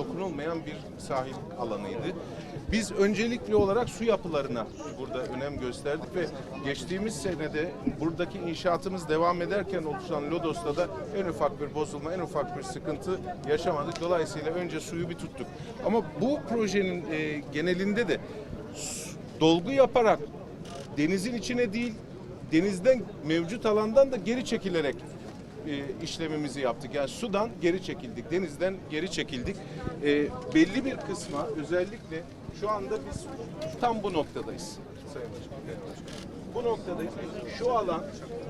dokunulmayan bir sahil alanıydı. Biz öncelikli olarak su yapılarına burada önem gösterdik ve geçtiğimiz senede buradaki inşaatımız devam ederken oluşan Lodos'ta da en ufak bir bozulma, en ufak bir sıkıntı yaşamadık. Dolayısıyla önce suyu bir tuttuk. Ama bu projenin e, genelinde de dolgu yaparak denizin içine değil, denizden mevcut alandan da geri çekilerek e, işlemimizi yaptık. Yani sudan geri çekildik, denizden geri çekildik. E, belli bir kısma özellikle şu anda biz tam bu noktadayız. Bu noktadayız. Şu alan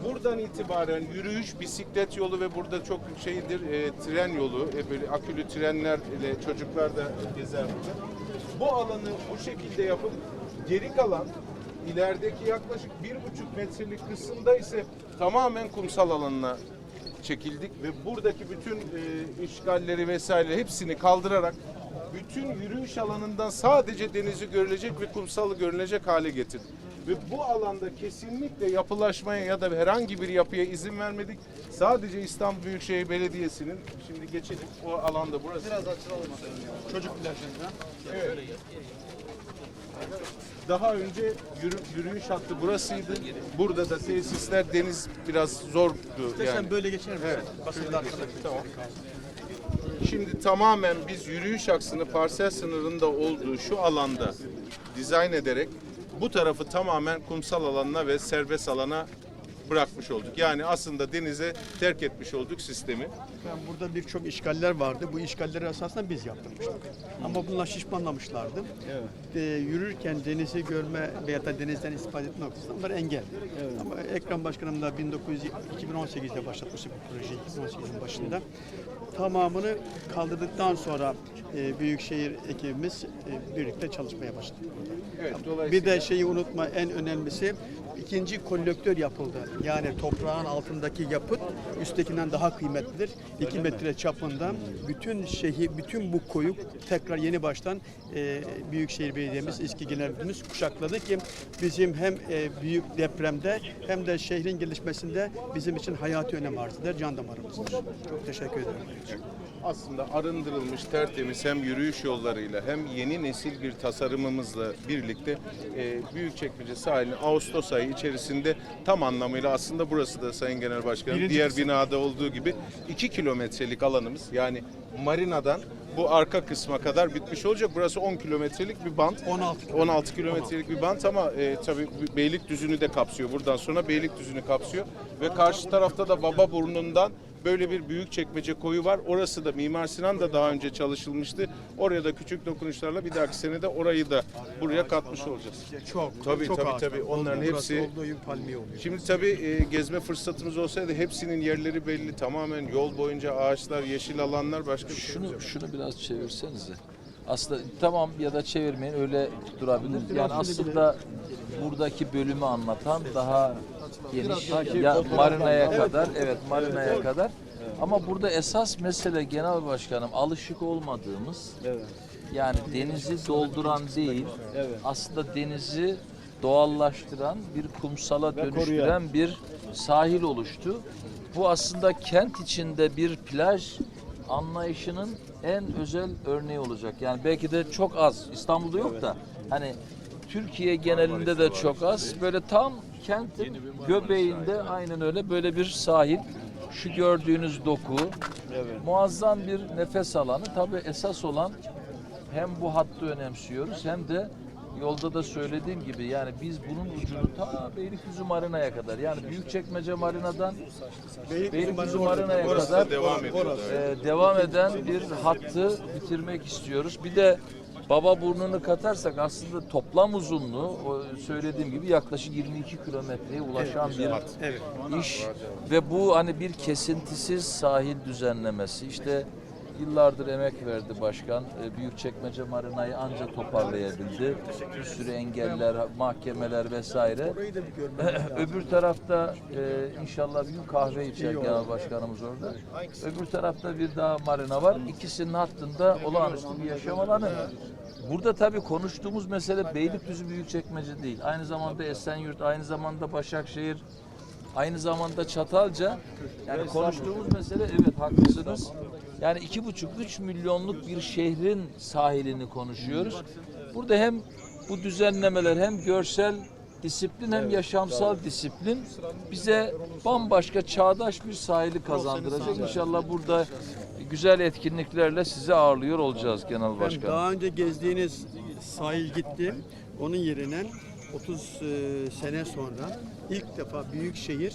buradan itibaren yürüyüş, bisiklet yolu ve burada çok şeydir e, tren yolu, e, böyle akülü trenlerle çocuklar da gezer burada. Bu alanı bu şekilde yapıp geri kalan ilerideki yaklaşık bir buçuk metrelik kısımda ise tamamen kumsal alanına çekildik ve buradaki bütün e, işgalleri vesaire hepsini kaldırarak bütün yürüyüş alanından sadece denizi görülecek ve kumsalı görülecek hale getirdik. Ve bu alanda kesinlikle yapılaşmaya ya da herhangi bir yapıya izin vermedik. Sadece İstanbul Büyükşehir Belediyesi'nin şimdi geçelim o alanda burası. Biraz açılalım. Çocuk plajında. Evet. Daha önce yürü, yürüyüş hattı burasıydı. Burada da tesisler deniz biraz zordu yani. Sen böyle geçer misin? Evet. Basın. Tamam. Şimdi tamamen biz yürüyüş aksını parsel sınırında olduğu şu alanda dizayn ederek bu tarafı tamamen kumsal alanına ve serbest alana bırakmış olduk. Yani aslında denize terk etmiş olduk sistemi. Ben burada birçok işgaller vardı. Bu işgalleri esasında biz yaptırmıştık. Ama bunlar şişmanlamışlardı. Ee, yürürken denizi görme veya da denizden istifade etme noktasında bunlar engel. Ama Ekrem Başkanım da 1900 2018'de başlatmıştı bu projeyi 2018'in başında. Tamamını kaldırdıktan sonra e, Büyükşehir ekibimiz e, birlikte çalışmaya başladık. Evet, Bir de şeyi unutma en önemlisi ikinci kolektör yapıldı. Yani toprağın altındaki yapıt üsttekinden daha kıymetlidir. 2 metre çapında bütün şehir, bütün bu koyu tekrar yeni baştan e, Büyükşehir Belediye'miz, İSKİ Genel Müdürümüz kuşakladı ki bizim hem e, büyük depremde hem de şehrin gelişmesinde bizim için hayati önem arz eder, can damarımızdır. Çok teşekkür ederim. Aslında arındırılmış tertemiz hem yürüyüş yollarıyla hem yeni nesil bir tasarımımızla birlikte e, Büyükçekmece sahilinin Ağustos ayı içerisinde tam anlamıyla aslında burası da Sayın Genel Başkanım Birinci diğer kısım. binada olduğu gibi 2 kilometrelik alanımız yani marinadan bu arka kısma kadar bitmiş olacak. Burası 10 kilometrelik bir bant. 16 16 kilometrelik bir bant ama e, tabii Beylikdüzü'nü de kapsıyor. Buradan sonra Beylikdüzü'nü kapsıyor. Ve karşı tarafta da Bababurnu'ndan böyle bir büyük çekmece koyu var. Orası da Mimar Sinan da daha önce çalışılmıştı. Oraya da küçük dokunuşlarla bir dahaki sene de orayı da buraya katmış olacağız. Çok, Tabii, çok tabii, ağaç tabii. var. Onların Burası hepsi- olduğu gibi palmiye oluyor. Şimdi tabii e, gezme fırsatımız olsaydı hepsinin yerleri belli. Tamamen yol boyunca ağaçlar, yeşil alanlar başka bir şey. Şunu şunu biraz çevirsenize. Aslında tamam ya da çevirmeyin öyle durabilir. Yani aslında buradaki bölümü anlatan daha geniş ya marinaya kadar evet marinaya kadar. Ama burada esas mesele genel başkanım alışık olmadığımız yani denizi dolduran değil aslında denizi doğallaştıran bir kumsala dönüştüren bir sahil oluştu. Bu aslında kent içinde bir plaj anlayışının en özel örneği olacak. Yani belki de çok az. İstanbul'da yok da hani Türkiye genelinde de çok az. Böyle tam kentin göbeğinde aynen öyle böyle bir sahil. Şu gördüğünüz doku muazzam bir nefes alanı. Tabii esas olan hem bu hattı önemsiyoruz hem de yolda da söylediğim gibi yani biz bunun ucunu ta Beylikdüzü Marina'ya kadar yani Büyükçekmece Marina'dan Beylikdüzü Marina'ya kadar da devam e, devam eden bir hattı bitirmek istiyoruz. Bir de Baba burnunu katarsak aslında toplam uzunluğu söylediğim gibi yaklaşık 22 kilometreye ulaşan bir iş. Ve bu hani bir kesintisiz sahil düzenlemesi işte yıllardır emek verdi başkan. E, Büyükçekmece Marina'yı anca toparlayabildi. Bir sürü engeller, mahkemeler vesaire. Öbür tarafta e, inşallah bir gün kahve içer genel başkanımız orada. Öbür tarafta bir daha marina var. İkisinin hattında olağanüstü bir yaşam alanı. Burada tabii konuştuğumuz mesele Beylikdüzü Büyükçekmece değil. Aynı zamanda Esenyurt, aynı zamanda Başakşehir, aynı zamanda Çatalca. Yani konuştuğumuz mesele evet haklısınız. Yani iki buçuk, üç milyonluk bir şehrin sahilini konuşuyoruz. Burada hem bu düzenlemeler hem görsel disiplin hem yaşamsal disiplin bize bambaşka çağdaş bir sahili kazandıracak. İnşallah burada güzel etkinliklerle sizi ağırlıyor olacağız Genel Ben Başkanım. daha önce gezdiğiniz sahil gitti. Onun yerine 30 e, sene sonra ilk defa büyük şehir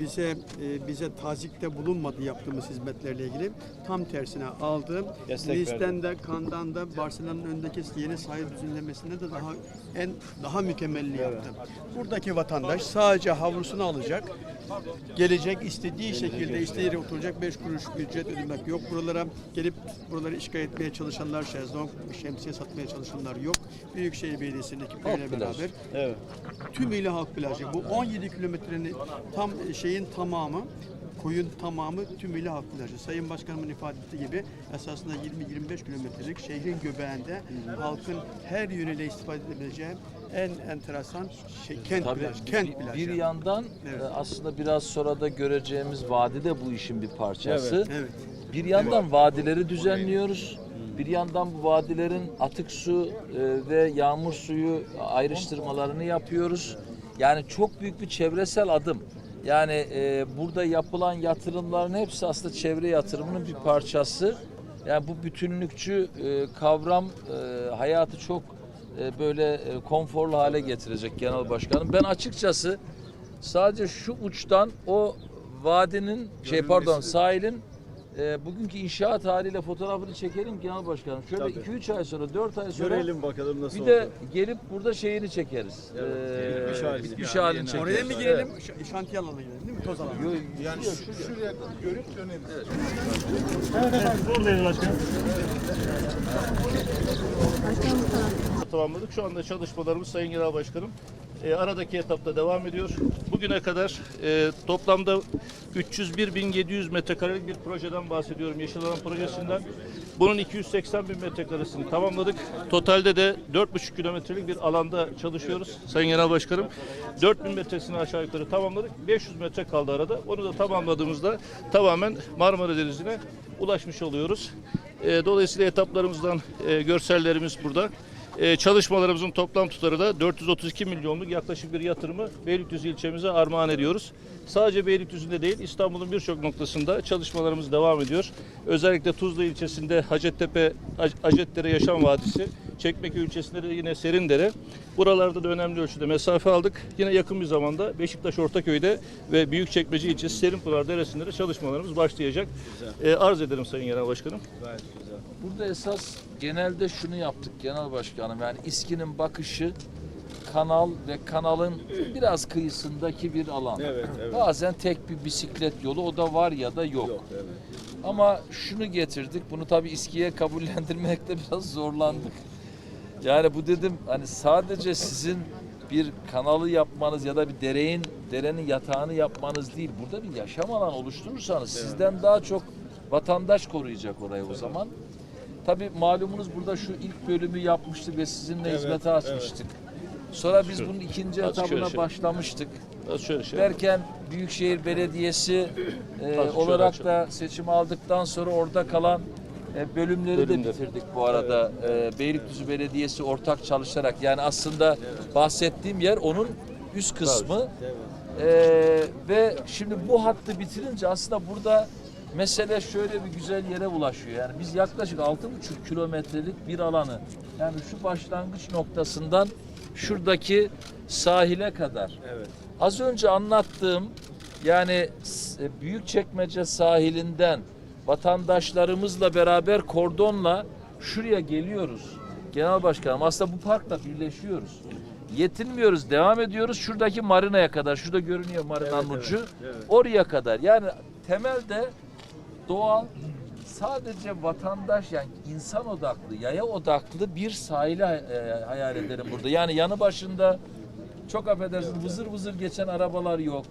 bize e, bize tazikte bulunmadı yaptığımız hizmetlerle ilgili. Tam tersine aldı. Nice'den de Cannes'dan da Barcelona'nın önündeki yeni sahil düzenlemesinde de daha en daha mükemmelini yaptı. Buradaki vatandaş sadece havrusunu alacak. Gelecek istediği şekilde istediği yere oturacak 5 kuruş ücret ödemek yok. Buralara gelip buraları işgal etmeye çalışanlar, şezlong, şemsiye satmaya çalışanlar yok. Büyükşehir Belediyesi'nin ekipleriyle plajı. beraber tümüyle halk plajı. Bu 17 kilometrenin tam şeyin tamamı koyun tamamı tümüyle halk plajı. Sayın Başkanımın ifade ettiği gibi esasında 20-25 kilometrelik şehrin göbeğinde halkın her yönüyle istifade edebileceği en enteresan şey, kent Tabii plajı. bir- Kent bir, plajı. bir yandan Evet. e, aslında biraz sonra da göreceğimiz vadi de bu işin bir parçası. Evet. Bir yandan vadileri düzenliyoruz. Bir yandan bu vadilerin atık su e, ve yağmur suyu ayrıştırmalarını yapıyoruz. Yani çok büyük bir çevresel adım. Yani e, burada yapılan yatırımların hepsi aslında çevre yatırımının bir parçası. Yani bu bütünlükçü e, kavram e, hayatı çok e, böyle e, konforlu hale getirecek genel başkanım. Ben açıkçası sadece şu uçtan o vadinin şey pardon sahilin e, bugünkü inşaat haliyle fotoğrafını çekelim genel başkanım. Şöyle 2-3 ay sonra 4 ay sonra Görelim bakalım nasıl bir oldu. de gelip burada şeyini çekeriz. Ee, bitmiş halini. bitmiş halini çekeriz. Oraya mı girelim? Ş- Şantiye alanına girelim değil mi? Toz alanına. Yani şu- şuraya görüp dönelim. tamamladık. Şu anda çalışmalarımız Sayın Genel Başkanım e, aradaki etapta devam ediyor. Bugüne kadar e, toplamda 301.700 metrekarelik bir projeden bahsediyorum. Yeşil Alan projesinden. Bunun 280 bin metrekaresini tamamladık. Totalde de 4,5 kilometrelik bir alanda çalışıyoruz Sayın Genel Başkanım. 4000 metresini aşağı yukarı tamamladık. 500 metre kaldı arada. Onu da tamamladığımızda tamamen Marmara Denizi'ne ulaşmış oluyoruz. E, dolayısıyla etaplarımızdan e, görsellerimiz burada. Ee, çalışmalarımızın toplam tutarı da 432 milyonluk yaklaşık bir yatırımı Beylikdüzü ilçemize armağan ediyoruz. Sadece Beylikdüzü'nde değil İstanbul'un birçok noktasında çalışmalarımız devam ediyor. Özellikle Tuzla ilçesinde Hacettepe, Hac- Hacettepe Yaşam Vadisi, Çekmeköy ilçesinde de yine Serindere. Buralarda da önemli ölçüde mesafe aldık. Yine yakın bir zamanda Beşiktaş Ortaköy'de ve Büyükçekmece ilçesi Serinpınar Deresi'nde de çalışmalarımız başlayacak. Ee, arz ederim Sayın Genel Başkanım. Burada esas genelde şunu yaptık genel başkanım. Yani İSKİ'nin bakışı kanal ve kanalın biraz kıyısındaki bir alan. Evet, evet. Bazen tek bir bisiklet yolu o da var ya da yok. Ama şunu getirdik. Bunu tabii İSKİ'ye kabullendirmekte biraz zorlandık. Yani bu dedim hani sadece sizin bir kanalı yapmanız ya da bir dereyin derenin yatağını yapmanız değil. Burada bir yaşam alanı oluşturursanız sizden daha çok vatandaş koruyacak orayı o zaman. Tabii malumunuz burada şu ilk bölümü yapmıştık ve sizinle hizmete açmıştık. Sonra biz bunun ikinci etabına şey. başlamıştık. Biraz şöyle şey. Derken Büyükşehir Belediyesi e, şöyle olarak açalım. da seçim aldıktan sonra orada kalan e, bölümleri de Bölümleri. bitirdik bu arada. E, Beylikdüzü Belediyesi ortak çalışarak yani aslında bahsettiğim yer onun üst kısmı. E, ve şimdi bu hattı bitirince aslında burada mesele şöyle bir güzel yere ulaşıyor. Yani biz yaklaşık 6,5 kilometrelik bir alanı yani şu başlangıç noktasından şuradaki sahile kadar Az önce anlattığım yani e, Büyükçekmece sahilinden vatandaşlarımızla beraber kordonla şuraya geliyoruz. Genel Başkanım aslında bu parkla birleşiyoruz. Yetinmiyoruz, devam ediyoruz şuradaki marinaya kadar. Şurada görünüyor marinanın ucu. Oraya kadar. Yani temelde doğal sadece vatandaş yani insan odaklı, yaya odaklı bir sahili e, hayal ederim burada. Yani yanı başında çok affedersiniz vızır vızır geçen arabalar yok.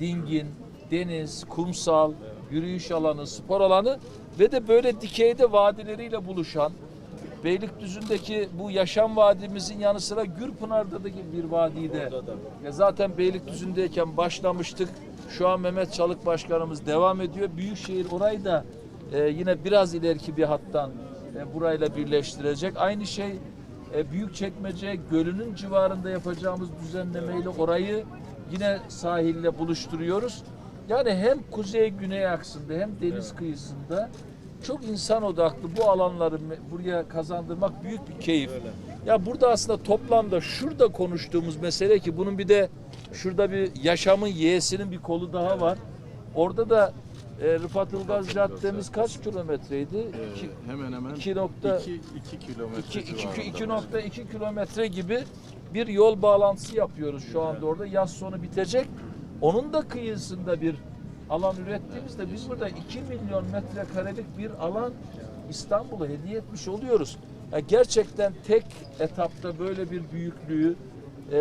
Dingin, deniz, kumsal, yürüyüş alanı, spor alanı ve de böyle dikeyde vadileriyle buluşan Beylikdüzü'ndeki bu yaşam vadimizin yanı sıra Gürpınar'daki bir vadide. Ya zaten Beylikdüzü'ndeyken başlamıştık. Şu an Mehmet Çalık Başkanımız devam ediyor. Büyükşehir orayı da e, yine biraz ileriki bir hattan e, burayla birleştirecek. Aynı şey e, Büyükçekmece Gölü'nün civarında yapacağımız düzenlemeyle orayı yine sahille buluşturuyoruz. Yani hem kuzey güney aksında hem deniz kıyısında çok insan odaklı bu alanları buraya kazandırmak büyük bir keyif. Ya burada aslında toplamda şurada konuştuğumuz mesele ki bunun bir de şurada bir yaşamın Y'sinin bir kolu daha var. Orada da e, Rıfat Ilgaz Caddemiz kaç kilometreydi? İki- hemen hemen 2 nokta 2 kilometre 2.2 kilometre gibi bir yol bağlantısı yapıyoruz şu anda orada. Yaz sonu bitecek. Onun da kıyısında bir alan ürettiğimizde biz burada 2 milyon metrekarelik bir alan İstanbul'a hediye etmiş oluyoruz. Ya gerçekten tek etapta böyle bir büyüklüğü e,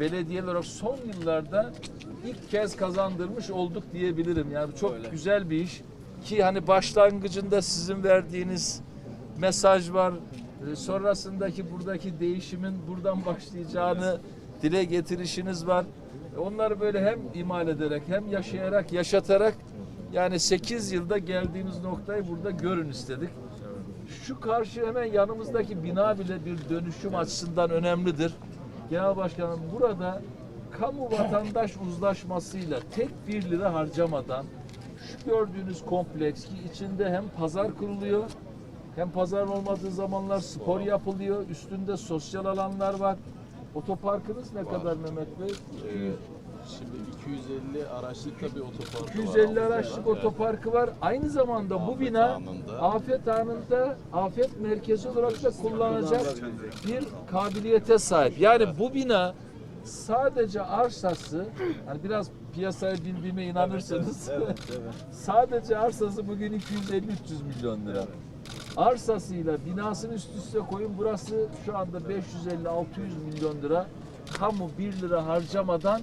belediyeler olarak son yıllarda ilk kez kazandırmış olduk diyebilirim. Yani çok güzel bir iş ki hani başlangıcında sizin verdiğiniz mesaj var. Ee, Sonrasındaki buradaki değişimin buradan başlayacağını dile getirişiniz var. Onları böyle hem imal ederek hem yaşayarak, yaşatarak yani 8 yılda geldiğimiz noktayı burada görün istedik. Şu karşı hemen yanımızdaki bina bile bir dönüşüm açısından önemlidir. Genel Başkanım burada kamu vatandaş uzlaşmasıyla tek bir lira harcamadan şu gördüğünüz kompleks ki içinde hem pazar kuruluyor hem pazar olmadığı zamanlar spor yapılıyor. Üstünde sosyal alanlar var. Otoparkınız ne kadar Mehmet Bey? Şimdi 250 araçlık da bir otoparkı 250 var. araçlık otoparkı var. Aynı zamanda bu bina anında. afet anında afet merkezi olarak da kullanacak bir kabiliyete sahip. Yani bu bina sadece arsası hani biraz piyasaya bildiğime inanırsanız sadece arsası bugün 250-300 milyon lira. Arsasıyla binasını üst üste koyun burası şu anda 550-600 milyon lira kamu 1 lira harcamadan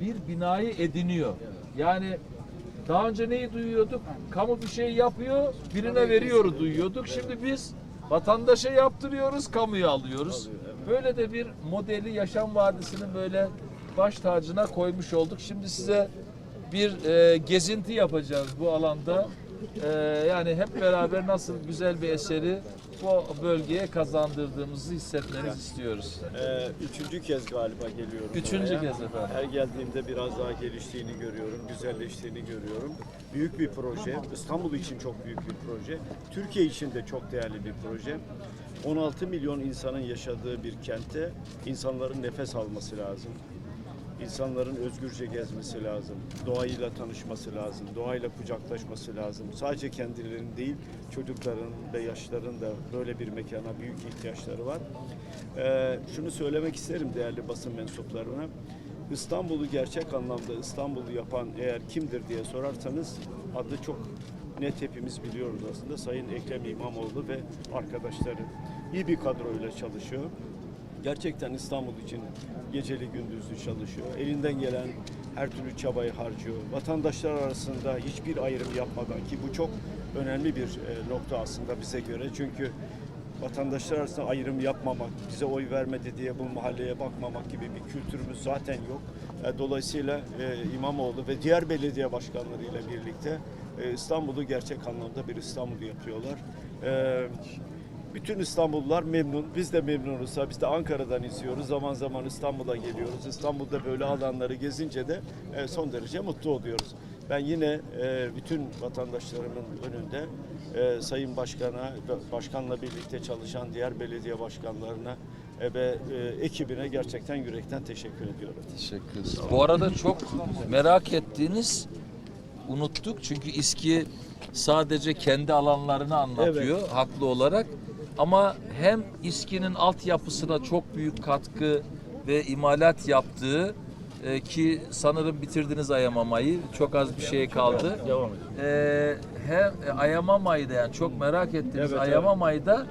bir binayı ediniyor. Yani daha önce neyi duyuyorduk? Kamu bir şey yapıyor, birine veriyor duyuyorduk. Şimdi biz vatandaşa yaptırıyoruz, kamuya alıyoruz. Böyle de bir modeli yaşam vadisinin böyle baş tacına koymuş olduk. Şimdi size bir e, gezinti yapacağız bu alanda. E, yani hep beraber nasıl güzel bir eseri bu bölgeye kazandırdığımızı hissetmenizi istiyoruz. Ee, üçüncü kez galiba geliyorum. Üçüncü buraya. kez efendim. Her geldiğimde biraz daha geliştiğini görüyorum, güzelleştiğini görüyorum. Büyük bir proje. İstanbul için çok büyük bir proje. Türkiye için de çok değerli bir proje. 16 milyon insanın yaşadığı bir kentte insanların nefes alması lazım. İnsanların özgürce gezmesi lazım. Doğayla tanışması lazım. Doğayla kucaklaşması lazım. Sadece kendilerinin değil, çocukların ve yaşların da böyle bir mekana büyük ihtiyaçları var. Ee, şunu söylemek isterim değerli basın mensuplarına. İstanbul'u gerçek anlamda İstanbul'u yapan eğer kimdir diye sorarsanız adı çok net hepimiz biliyoruz aslında. Sayın Ekrem İmamoğlu ve arkadaşları iyi bir kadroyla çalışıyor gerçekten İstanbul için geceli gündüzlü çalışıyor. Elinden gelen her türlü çabayı harcıyor. Vatandaşlar arasında hiçbir ayrım yapmadan ki bu çok önemli bir e, nokta aslında bize göre. Çünkü vatandaşlar arasında ayrım yapmamak, bize oy vermedi diye bu mahalleye bakmamak gibi bir kültürümüz zaten yok. E, Dolayısıyla e, İmamoğlu ve diğer belediye başkanlarıyla birlikte İstanbul'u gerçek anlamda bir İstanbul yapıyorlar. Bütün İstanbullular memnun. Biz de memnunuz. Biz de Ankara'dan izliyoruz. Zaman zaman İstanbul'a geliyoruz. İstanbul'da böyle alanları gezince de e, son derece mutlu oluyoruz. Ben yine e, bütün vatandaşlarımın önünde e, Sayın Başkan'a, Başkanla birlikte çalışan diğer belediye başkanlarına ve ekibine gerçekten yürekten teşekkür ediyorum. Teşekkür ederiz. Bu arada çok merak ettiğiniz unuttuk çünkü İSKİ sadece kendi alanlarını anlatıyor haklı olarak. Ama hem İSKİ'nin altyapısına çok büyük katkı ve imalat yaptığı e, ki sanırım bitirdiniz Ayamamayı. Çok az bir şey kaldı. Devam edelim. E, hem e, Ayamamay'da yani çok merak ettiğiniz Evet, Ayamamay'da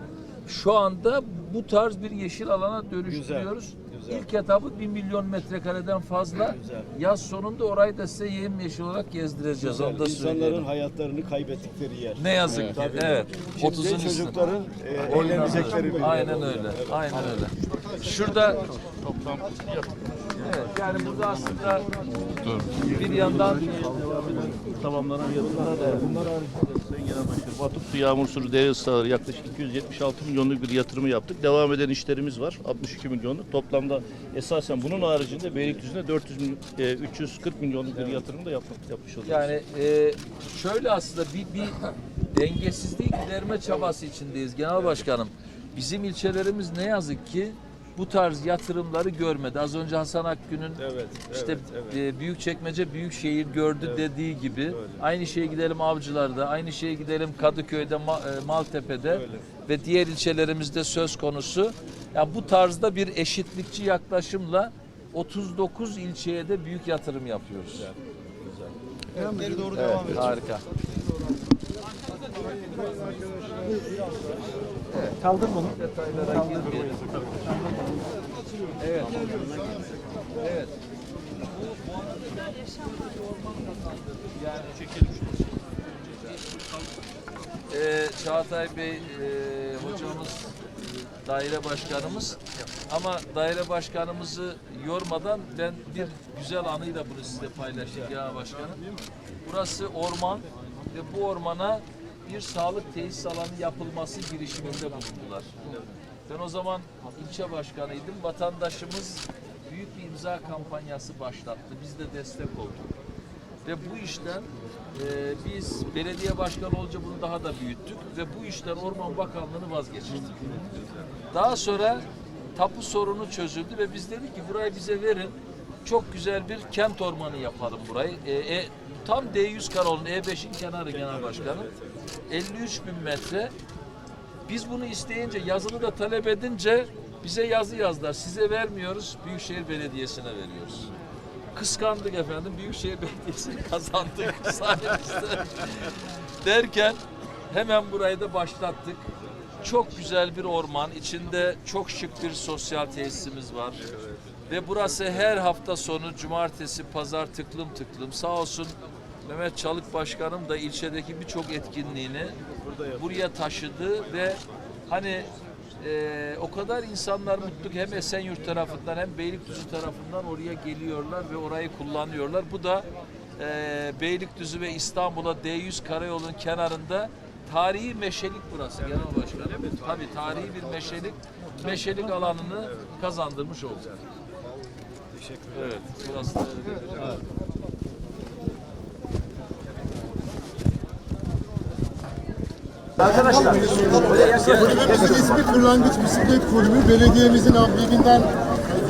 şu anda bu tarz bir yeşil alana dönüştürüyoruz. İlk etabı 1 milyon metrekareden fazla. Yaz sonunda orayı da size yemyeşil olarak gezdireceğiz. Onu da İnsanların söyleyelim. hayatlarını kaybettikleri yer. Ne yazık ki. Tabii. Evet. Şimdi 30'un üstü. çocukların e, eğlenecekleri bir yer. Aynen öyle. Aynen öyle. Şurada Evet, yani burada aslında bir yandan tamamlanan yapılar da bunlar haricinde Sayın Genel Başkanım Yağmur Sulu Dere Islaları yaklaşık 276 milyonluk bir yatırımı yaptık. Devam eden işlerimiz var. 62 milyonluk. Toplamda esasen bunun haricinde Beylikdüzü'ne 400 milyon, e, 340 milyonluk bir yatırım da yapmak, yapmış oluyoruz. yani e, şöyle aslında bir, bir dengesizliği giderme çabası içindeyiz Genel Başkanım. Bizim ilçelerimiz ne yazık ki bu tarz yatırımları görmedi. Az önce Hasan Akgün'ün Evet, işte evet, evet. e, Büyükçekmece Büyükşehir gördü dediği gibi aynı şeye gidelim Avcılar'da, aynı şeye gidelim Kadıköy'de, e, Maltepe'de ve diğer ilçelerimizde söz konusu. Ya bu tarzda bir eşitlikçi yaklaşımla 39 ilçeye de büyük yatırım yapıyoruz. Evet, harika. Kaldır bunu. Detaylara girmeyelim. Evet. Evet. Ee, Çağatay Bey e, hocamız daire başkanımız ama daire başkanımızı yormadan ben bir güzel anıyla bunu size paylaşayım ya başkanım. Burası orman ve bu ormana bir sağlık tesis alanı yapılması girişiminde bulundular. Ben o zaman ilçe başkanıydım. Vatandaşımız büyük bir imza kampanyası başlattı. Biz de destek olduk. Ve bu işten e, biz belediye başkanı olunca bunu daha da büyüttük ve bu işten Orman Bakanlığı'nı vazgeçirdik. Daha sonra tapu sorunu çözüldü ve biz dedik ki burayı bize verin. Çok güzel bir kent ormanı yapalım burayı. E, e, tam D100 Karol'un E5'in kenarı genel başkanım. 53 bin metre. Biz bunu isteyince yazılı da talep edince bize yazı yazdılar. Size vermiyoruz, Büyükşehir Belediyesi'ne veriyoruz. Kıskandık efendim. Büyükşehir Belediyesi'ni kazandık sayenizde. Derken hemen burayı da başlattık. Çok güzel bir orman. içinde çok şık bir sosyal tesisimiz var. Ve burası her hafta sonu cumartesi, pazar tıklım tıklım. Sağ olsun Mehmet Çalık Başkanım da ilçedeki birçok etkinliğini buraya taşıdı ve hani e, o kadar insanlar mutlu ki hem Esenyurt tarafından hem Beylikdüzü tarafından oraya geliyorlar ve orayı kullanıyorlar. Bu da e, Beylikdüzü ve İstanbul'a D100 karayolunun kenarında tarihi meşelik burası Genel Başkanım. Tabii tarihi bir meşelik meşelik. alanını kazandırmış olduk. Teşekkür Evet, burası da öyle. Kulübümüzün ismi Kırlangıç Bisiklet Kulübü. Belediyemizin ambleminden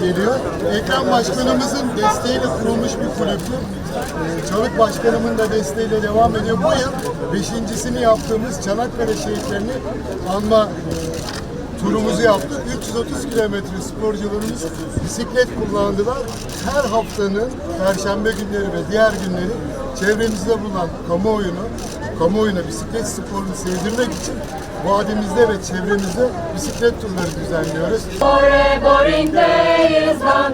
geliyor. Ekrem Başkanımızın desteğiyle kurulmuş bir kulüptü. Ee, Çalık Başkanımın da desteğiyle devam ediyor. Bu yıl beşincisini yaptığımız Çanakkale şehitlerini anma turumuzu yaptık. 330 kilometre sporcularımız bisiklet kullandılar. Her haftanın perşembe günleri ve diğer günleri çevremizde bulunan kamuoyunu, kamuoyuna bisiklet sporunu sevdirmek için vadimizde ve çevremizde bisiklet turları düzenliyoruz. Bore borindeyiz lan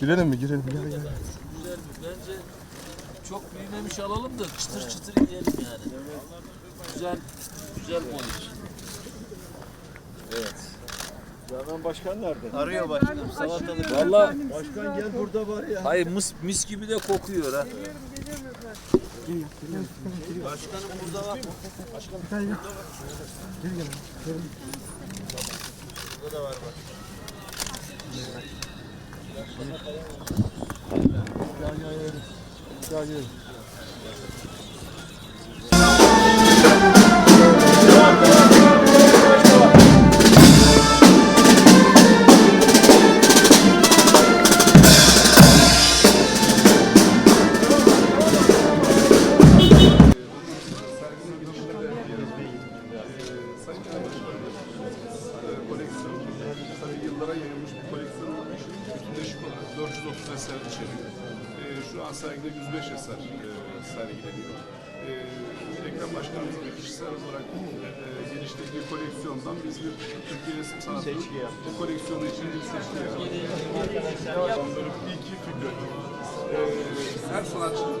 Girelim mi? Girelim. Gel gel. Güzel bir, bence çok büyümemiş alalım da çıtır çıtır yiyelim yani. Güzel, güzel boyut. Evet. Canan Başkan nerede? Arıyor başkanım salatalık. Vallahi Başkan gel burada var ya. hayır mis, mis gibi de kokuyor ha. Başkanım burada var. 下去，下去 koleksiyondan biz bir Türkiye resim sanatı bu koleksiyonu için bir seçki yaptık. İki figüratif. Ee, her sanatçının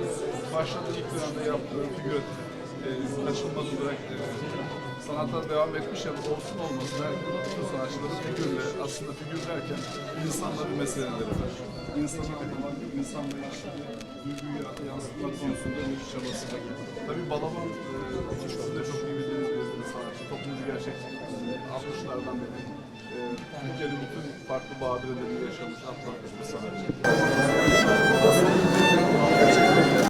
başladığı ilk dönemde yaptığı figüratif e, kaçınılmaz olarak e, sanata devam etmiş ya da olsun olmasın her bütün sanatçıların figürle aslında figür derken insanla bir meseleleri var. İnsanı anlamak, insanla ilişki, duyguyu yansıtmak konusunda bir çabası var. Tabii Balaban e, de çok iyi bildiğiniz üçüncü gerçekçiliğimizde 60'lardan beri e, Türkiye'nin bütün farklı badirelerini yaşamış, atlatmış bir sanatçı.